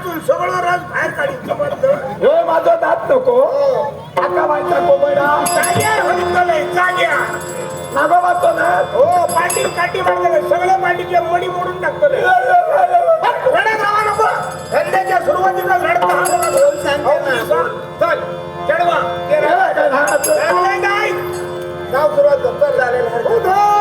अंगातून सगळं रस बाहेर काढीन समजलं ह्यो माझा दात नको. आका व्हायचा कोबडा जाग्यावर होईतलंय, जाग्यावर. नागोबातो ना. हो पाठी काठी मारलेलं पाठीचे मणी मोडून टाकतो रे. रडत राहा नको. धंद्याच्या सुरुवातीला लढता हा. बघा बोल सांगते ना. चल चढवा. ते रा- काय सुरुवात झालेलं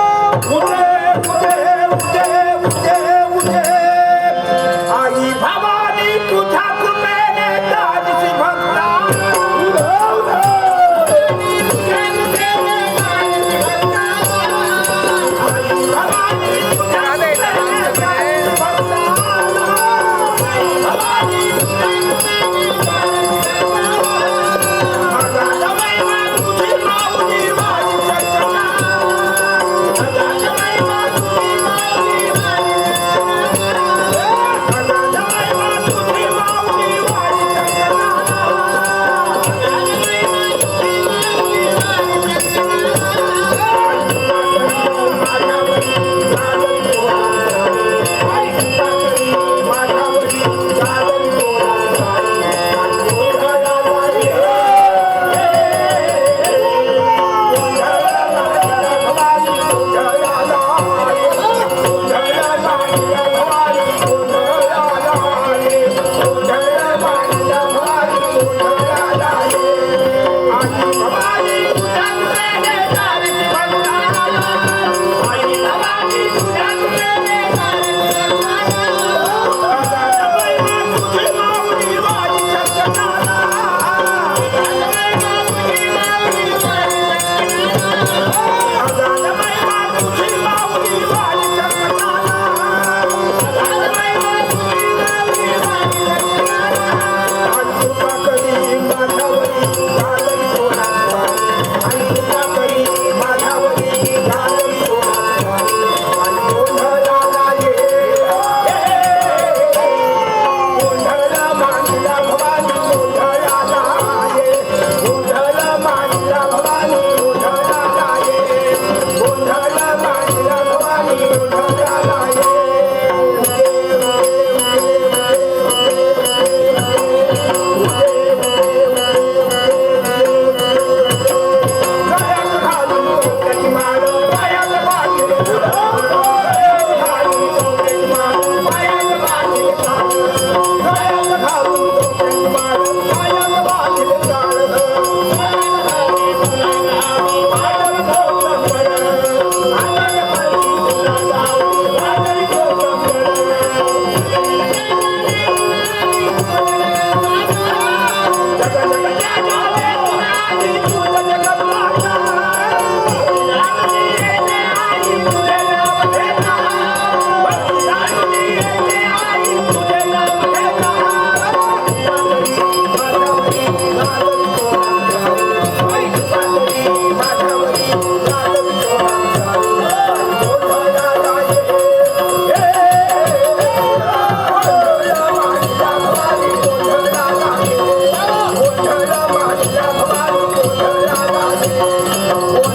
Oh.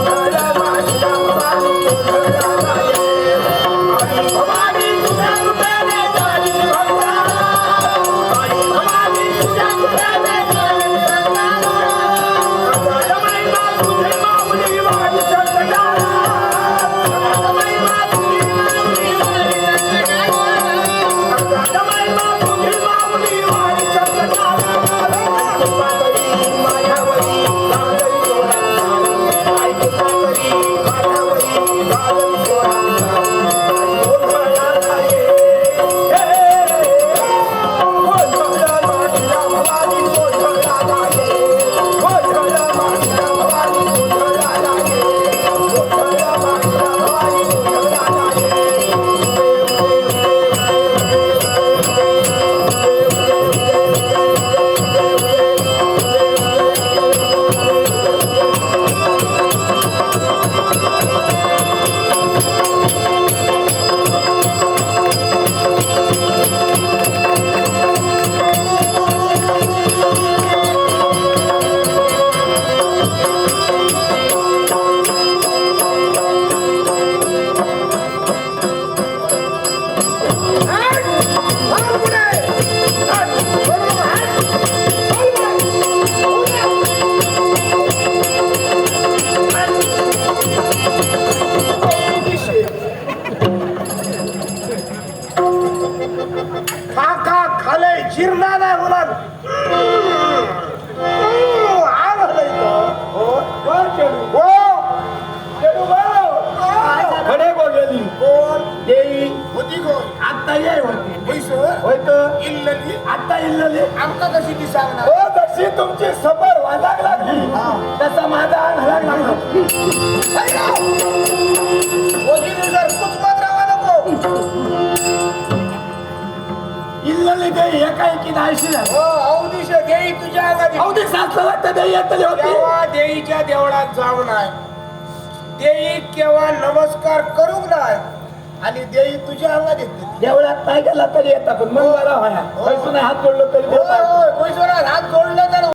देई होती कोण आता ये होती. पैसे. इल्लली. आता इल्लली. आमका कशी ती सांगणार? हो तशी तुमची सफर वाजाक लागली तसा माझा अंग लागला. देई एका एकी दायशी हो देई तुझ्या सासलं वाटतं देई येतली होती तेव्हा देईच्या देवळात जाऊ नाही देई केव्हा नमस्कार करू नाही आणि देई तुझ्या अंगात येते. देवळात नाही गेला तरी येतात पण मग बरा व्हाया पैसून हात जोडलो तरी देव. पैसोरात हात जोडले तर